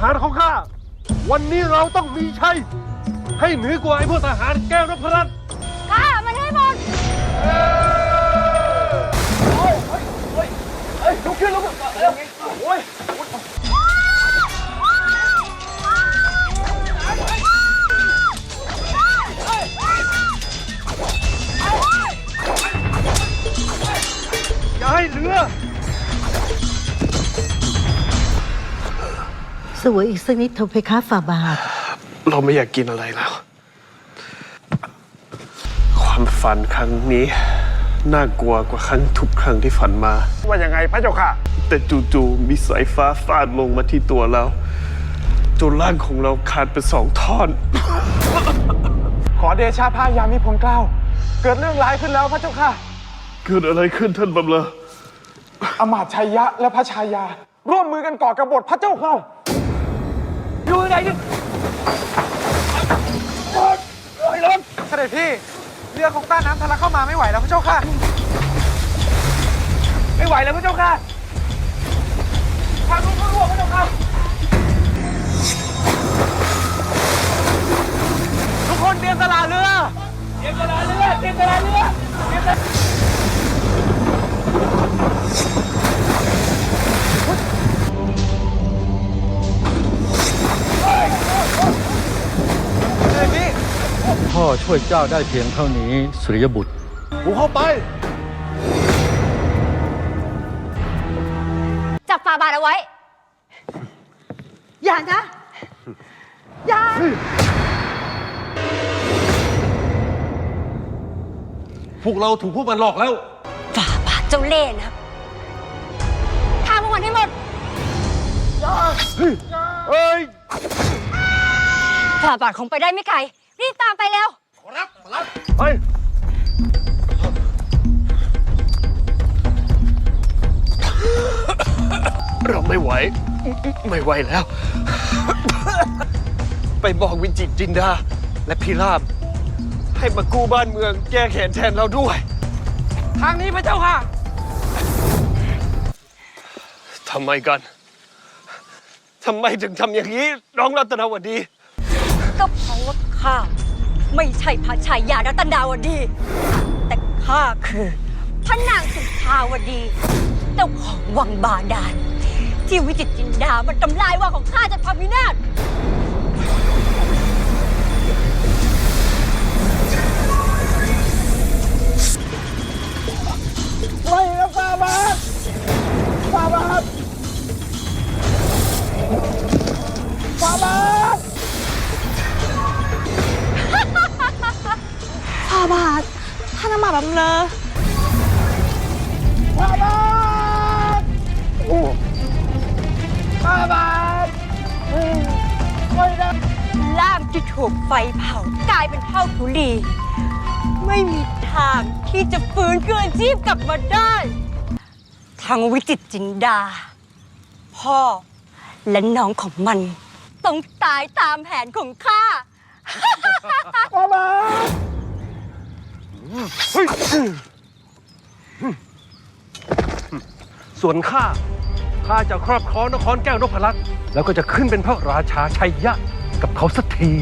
หารของข้า วันนี้เราต้องมีชัย ให้เหนือกว่าไอ้พวกทหารแก้วนพรัตน์ สวยอีกสักนิดเถอะเพคะฝ่าบาท เราไม่อยากกินอะไรแล้ว ความฝันครั้งนี้ น่ากลัวกว่าครั้งทุกครั้งที่ฝันมา ว่ายังไงพระเจ้าค่ะ แต่จู่ๆมีสายฟ้าฟาดลงมาที่ตัวเราจนร่างของเราขาดเป็นสองท่อน ขอเดชาพายามีผลเกล้า เกิดเรื่องร้ายขึ้นแล้วพระเจ้าค่ะ เกิดอะไรขึ้นท่านบำเลออมาตย์ชัยยะและพระชายา ร่วมมือกันก่อกบฏพระเจ้าค่ะ อยู่ไหนดิเสด็จพี่ เรือของต้านน้ำทะลักเข้ามาไม่ไหวแล้วพระเจ้าค่ะ ไม่ไหวแล้วพระเจ้าค่ะทางนู้นก็รั่วพระเจ้าค่ะ ทุกคนเตรียมสละเรือ เตรียมสละเรือ เตรียมสละเรือเตรียมสละ พ่อช่วยเจ้าได้เพียงเท่านี้สุริยบุตรบุกเข้าไป จับฝ่าบาทเอาไว้ อย่านะ อย่า พวกเราถูกพวกมันหลอกแล้ว ฝ่าบาทเจ้าเล่ห์นะฆ่าพวกมันให้หมดเอ้ย ฝ่าบาทคงไปได้ไม่ไกล รีบตามไปแล้วไปเราไม่ไหว ไม่ไหวแล้ว ไปบอกวิจิตรจินดา และพิราบ ให้มากู้บ้านเมืองแก้แค้นแทนเราด้วย ทางนี้พระเจ้าค่ะทำไมกันทำไมถึงทำอย่างนี้น้องรัตนวดี ก็เพราะว่า ข้าไม่ใช่พระชายารัตนาวดี แต่ข้าคือพระนางสุภาวดี เจ้าของวังบาดาลที่วิจิตรจินดามันทำลายวังของข้าจนพังพินาศ ทท่านอำมาตย์บำเลอฟาบาทโอ้ฟาบาทอืมไม่ได้ล่ามที่ถูกไฟเผากลายเป็นเท่าทุลี ไม่มีทางที่จะฟื้นคืนชีพกลับมาได้ทางวิจิตรจินดา พ่อและน้องของมัน ต้องตายตามแผนของข้าฟาบาท ส่วนข้า ข้าจะครอบครองนครแก้วนพรัตน์แล้วก็จะขึ้นเป็นพระราชาชัยยะกับเขาสักที